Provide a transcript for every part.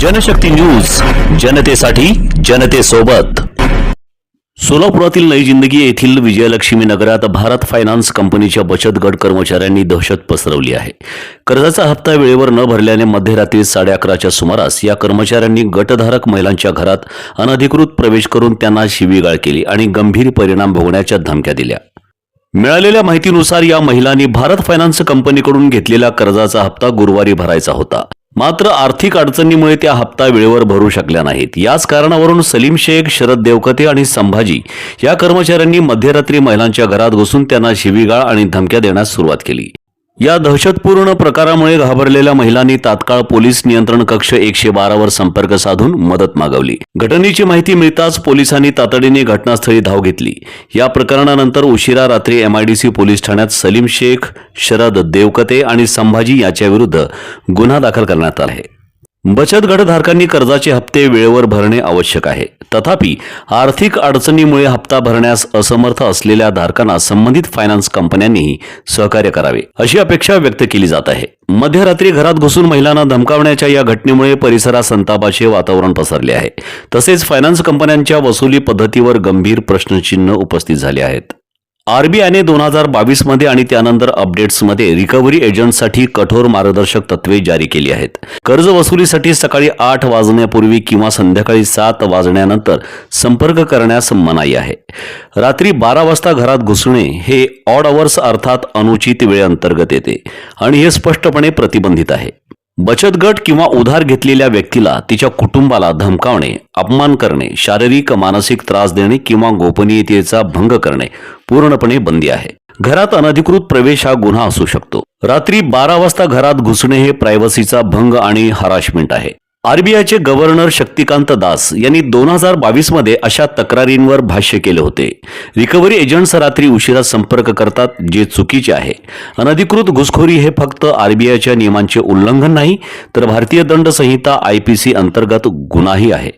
Janshakti news जनतेसाठी जनतेसोबत. सोलापुरातील नई जिंदगी येथील विजयलक्ष्मी नगरात भारत फायनान्स कंपनीच्या बचत गट कर्मचाऱ्यांनी दहशत पसरवली आहे. कर्जाचा हप्ता वेळेवर न भरल्याने मध्यरात्री साडे अकराच्या सुमारास या कर्मचाऱ्यांनी गटधारक महिलांच्या घरात अनधिकृत प्रवेश करून त्यांना शिवीगाळ केली आणि गंभीर परिणाम भोगण्याच्या धमक्या दिल्या. मिळालेल्या माहितीनुसार या महिलांनी भारत फायनान्स कंपनीकडून घेतलेला कर्जाचा हप्ता गुरुवारी भरायचा होता. मात्र आर्थिक अडचणीमुळे त्या हप्ता वेळेवर भरू शकल्या नाहीत. याच कारणावरून सलीम शेख शरद देवकते आणि संभाजी या कर्मचाऱ्यांनी मध्यरात्री महिलांच्या घरात घुसून त्यांना शिवीगाळ आणि धमक्या देण्यास सुरुवात केली. या दहशतपूर्ण प्रकारामुळे घाबरलेल्या महिलांनी तात्काळ पोलीस नियंत्रण कक्ष एकशे बारावर संपर्क साधून मदत मागवली. घटनेची माहिती मिळताच पोलिसांनी तातडीने घटनास्थळी धाव घेतली. या प्रकरणानंतर उशिरा रात्री एमआयडीसी पोलीस ठाण्यात सलीम शेख शरद देवकते आणि संभाजी याच्याविरुद्ध गुन्हा दाखल करण्यात आला आहे. बचत गटधारकांनी कर्जाचे हप्ते वेळेवर भरणे आवश्यक आहे. तथापि आर्थिक अडचणीमुळे हप्ता भरण्यास असमर्थ असलेल्या धारकांना संबंधित फायनान्स कंपन्यांनीही सहकार्य करावे अशी अपेक्षा व्यक्त केली जात आहे. मध्यरात्री घरात घुसून महिलांना धमकावण्याच्या या घटनेमुळे परिसरात संतापाचे वातावरण पसरले आहे. तसेच फायनान्स कंपन्यांच्या वसुली पद्धतीवर गंभीर प्रश्नचिन्ह उपस्थित झाले आहेत. आरबीआयने दोन हजार बावीसमध्ये आणि त्यानंतर अपडेट्समध्ये रिकव्हरी एजंटसाठी कठोर मार्गदर्शक तत्वे जारी केली आहेत. कर्ज वसुलीसाठी सकाळी आठ वाजण्यापूर्वी किंवा संध्याकाळी सात वाजण्यानंतर संपर्क करण्यास मनाई आहे. रात्री बारा वाजता घरात घुसणे हे ऑड अवर्स अर्थात अनुचित वेळेअंतर्गत येते आणि हे स्पष्टपणे प्रतिबंधित आहे. बचत गट किंवा उधार घेतलेल्या व्यक्तीला तिच्या कुटुंबाला धमकावणे अपमान करणे शारीरिक मानसिक त्रास देणे किंवा गोपनीयतेचा भंग करणे पूर्णपणे बंदी आहे. घरात अनधिकृत प्रवेश हा गुन्हा असू शकतो. रात्री बारा वाजता घरात घुसणे हे प्रायव्हसीचा भंग आणि हराशमेंट आहे. आरबीआयचे गव्हर्नर शक्तिकांत दास यांनी दोन हजार बावीसमध्ये अशा तक्रारींवर भाष्य केले होते. रिकव्हरी एजंट्स रात्री उशिरा संपर्क करतात जे चुकीचे आहे. अनधिकृत घुसखोरी हे फक्त आरबीआयच्या नियमांचे उल्लंघन नाही तर भारतीय दंड संहिता सी अंतर्गत गुन्हाही आहे.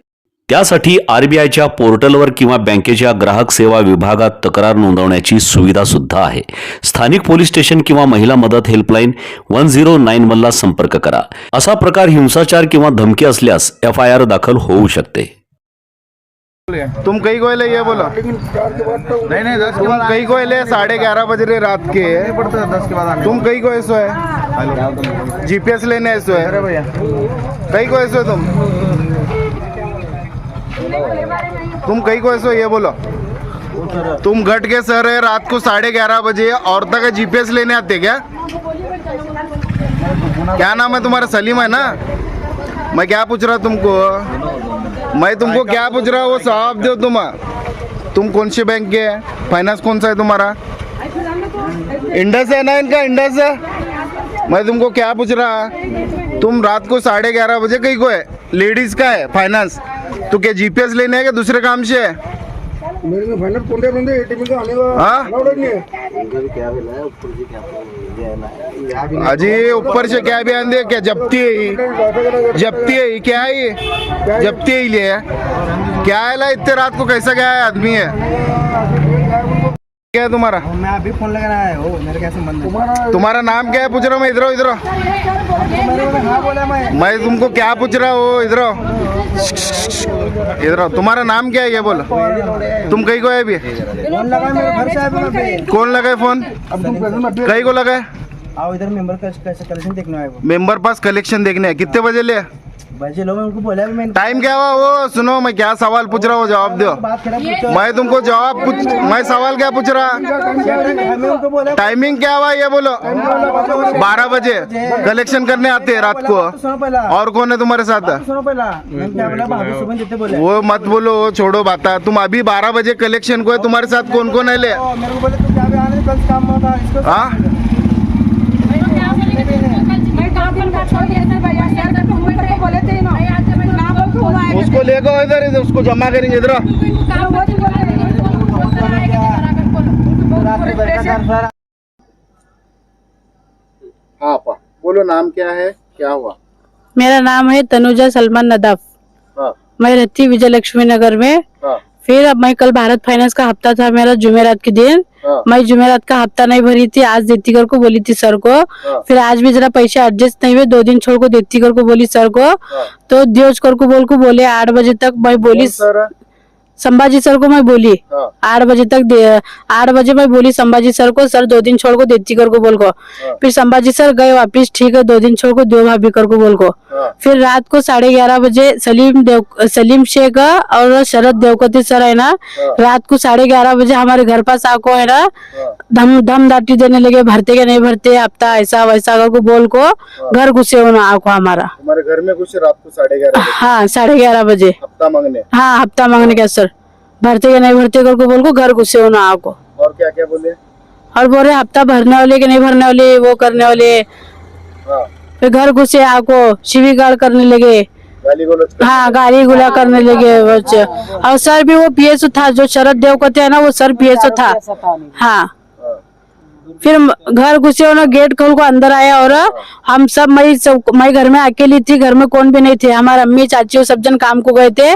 त्यासाठी आरबीआयच्या पोर्टलवर किंवा बँकेच्या ग्राहक सेवा विभागात तक्रार नोंदवण्याची सुविधा सुद्धा आहे. स्थानिक पोलीस स्टेशन किंवा महिला मदत हेल्पलाईन वन झिरो नाईन वनला संपर्क करा. असा प्रकार हिंसाचार किंवा धमकी असल्यास एफ आय आर दाखल होऊ शकते. तुम कहीं को ले ये बोलो? नहीं नहीं दस के तुम बाद कहीं को ले साढ़े ग्यारह बज रहे रात के। पड़ता है दस के बाद तुम कहीं को ऐसो है? जीपीएस लेने ऐसो है? कहीं को ऐसो है तुम? तुम कहीं को ऐसो ये बोलो। तुम घट के सर है रात को साढ़े ग्यारह बजे, औरता का जीपीएस लेने आते क्या? क्या नाम है तुम्हारा? सलीम है ना? मैं क्या पूछ रहा तुमको? मैं तुमको क्या पूछ रहा वो साहब दो तुम तुम कौन से बैंक के है? फाइनेंस कौन सा है तुम्हारा? इंडस है ना इनका? इंडस है? मैं तुमको क्या पूछ रहा? तुम रात को साढ़े ग्यारह बजे कहीं को है? लेडीज़ का है फाइनेंस तो क्या जीपीएस लेने है क्या दूसरे काम से? है मेरे में फाइनल कोणत्या बंदे एटीएम का आने वाला हाँ? अलाउड नहीं है। अजी ऊपर से क्या बयान दे क्या जप्ती है ये? जप्ती है क्या है ये? जप्ती है? ये क्या है ला इतने रात को कैसा क्या है आदमी है? क्या है तुम्हारा? मैं अभी फ़ोन लगाना है हो मेरे कैसे मन है तुम्हारा नाम क्या है? पूछ रहा हूँ मैं इधर इधर हाँ मैं। मैं तुमको क्या पूछ रहा हूँ इधर इधर तुम्हारा नाम क्या है ये बोलो। तुम कहीं को है अभी? फ़ोन लगा मेरे घर से अभी मैं पे कौन लगाए फ़ोन? कहीं को लगाए आओ इधर मेंबर का कलेक्शन देखने आए मेंबर पास कलेक्शन देखने हैं। कितने बजे ले उनको बोला टाइम क्या हुआ? वो सुनो मैं क्या सवाल पूछ रहा हूँ जवाब दो। मैं तुमको जवाब पूछ मैं सवाल क्या पूछ रहा? टाइमिंग क्या हुआ ये बोलो। बारह बजे कलेक्शन करने आते हैं रात को। और कौन है तुम्हारे साथ? वो मत बोलो वो छोड़ो बाता। तुम अभी बारह बजे कलेक्शन को है तुम्हारे साथ कौन कौन है ले? हाँ बोले थे ना। है उसको लेकर आओ इधर इधर उसको जमा करेंगे इधर। घर सारा। हाँ पा। बोलो नाम क्या है? क्या हुआ? मेरा नाम है तनुजा सलमान नदाफ। हाँ। मैं रहती विजय लक्ष्मी नगर में। हाँ। फिर अब मैं कल भारत फाइनेंस का हफ़्ता था मेरा जुमेरात के दिन। हाँ। मैं जुमेरात का हफ्ता नहीं भरी थी आज देती कर को बोली थी सर को. फिर आज भी जरा पैसे एडजस्ट नहीं हुए दो दिन छोड़ को देती कर को बोली सर को. तो दियोज कर को बोल को बोले आठ बजे तक मैं बोली सर. संभाजी सर को मैं बोली। हाँ। आठ बजे तक आठ बजे मैं बोली संभाजी सर को सर दो दिन छोड़ को देती कर को बोल को। फिर संभाजी सर गए वापिस ठीक है दो दिन छोड़ को दो भाभी कर को बोल को। हाँ। फिर रात को साढ़े ग्यारह बजे सलीम देव सलीम शेख और शरद देवकती सर है ना रात को साढ़े ग्यारह बजे हमारे घर पास आको है ना धम धम दाटी देने लगे भरते के नहीं भरते हफ़्ता ऐसा वैसा करके बोल को घर घुसे होना आको हमारा। तुम्हारे घर में घुसे रात को साढ़े ग्यारह हाँ साढ़े ग्यारह बजे। हफ़्ता मांगने? हाँ हफ़्ता मांगने का सर। भरते के नहीं भरते करके बोल को घर घुसे होना आको और क्या क्या बोले? और बोल रहे हफ़्ता भरने वाले कि नहीं भरने वाले वो करने वाले। हाँ। फिर घर घुसे आपको शिवी गार्ड करने लगे। गाली हाँ गाली गुला करने लगे बच्चे। और सर भी वो पीएसओ था जो शरद देव कहते हैं ना वो सर पीएसओ था। हाँ। फिर घर घुसे और गेट खोल को अंदर आया और हम सब मैं सब मैं घर में अकेली थी घर में कौन भी नहीं थे। हमारे अम्मी चाची सब जन काम को गए थे।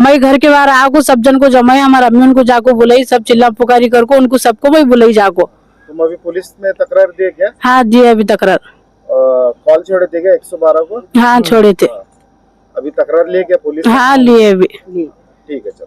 मैं घर के बाहर आको सब जन को जमाई हमारे अम्मी उनको जाको बुलाई सब चिल्ला पुकारी करको उनको सबको मैं बुलाई जाको तुम अभी पुलिस में तकरार दिए क्या? हाँ दिए अभी तकरार। कॉल छोड़े थे क्या एक सौ बारह को? हाँ छोड़े थे। अभी तक्रार लिए क्या पुलिस? हाँ लिए अभी। ठीक है चलो।